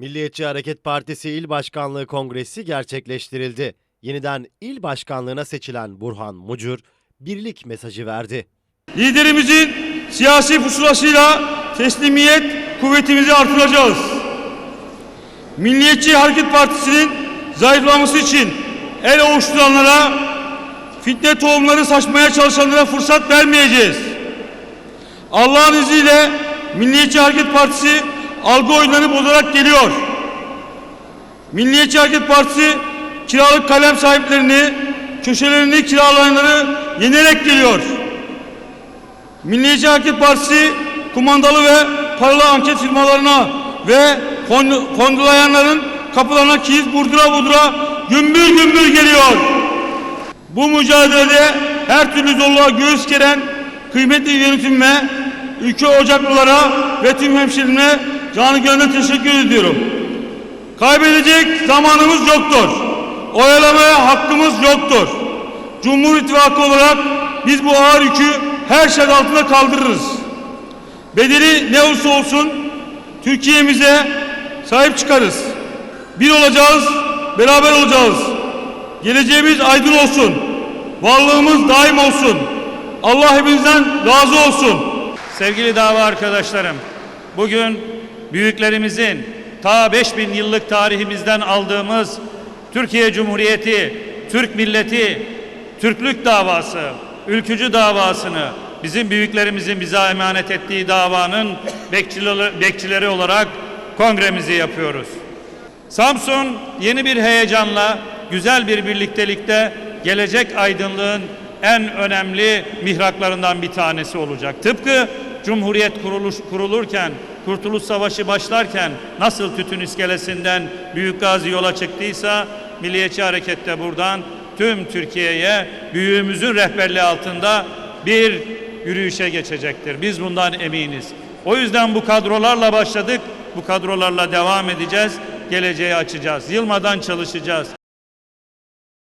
Milliyetçi Hareket Partisi İl Başkanlığı Kongresi gerçekleştirildi. Yeniden il başkanlığına seçilen Burhan Mucur birlik mesajı verdi. Liderimizin siyasi pusulasıyla teslimiyet kuvvetimizi artıracağız. Milliyetçi Hareket Partisi'nin zayıflaması için el ovuşturanlara, fitne tohumları saçmaya çalışanlara fırsat vermeyeceğiz. Allah'ın izniyle Milliyetçi Hareket Partisi algı oyunlarını bozarak geliyor. Milliyetçi Hareket Partisi kiralık kalem sahiplerini, köşelerini kiralayanları yenerek geliyor. Milliyetçi Hareket Partisi kumandalı ve paralı anket firmalarına ve fon, fondulayanların kapılarına kilit vurdura vurdura gümbür gümbür geliyor. Bu mücadelede her türlü zorluğa göğüs geren kıymetli yönetimime, ülke ocaklılara ve tüm hemşehrime canı gönülden teşekkür ediyorum. Kaybedecek zamanımız yoktur. Oyalamaya hakkımız yoktur. Cumhur İttifakı olarak biz bu ağır yükü her şart altında kaldırırız. Bedeli ne olursa olsun Türkiye'mize sahip çıkarız. Bir olacağız, beraber olacağız. Geleceğimiz aydın olsun. Varlığımız daim olsun. Allah hepinizden razı olsun. Sevgili dava arkadaşlarım, bugün büyüklerimizin ta 5000 yıllık tarihimizden aldığımız Türkiye Cumhuriyeti, Türk milleti, Türklük davası, ülkücü davasını bizim büyüklerimizin bize emanet ettiği davanın bekçileri, olarak kongremizi yapıyoruz. Samsun yeni bir heyecanla, güzel bir birliktelikte gelecek aydınlığın en önemli mihraklarından bir tanesi olacak. Tıpkı Cumhuriyet kuruluş, kurulurken, Kurtuluş Savaşı başlarken nasıl tütün iskelesinden Büyük Gazi yola çıktıysa Milliyetçi Hareket'te buradan tüm Türkiye'ye büyüğümüzün rehberliği altında bir yürüyüşe geçecektir. Biz bundan eminiz. O yüzden bu kadrolarla başladık, bu kadrolarla devam edeceğiz, geleceği açacağız. Yılmadan çalışacağız.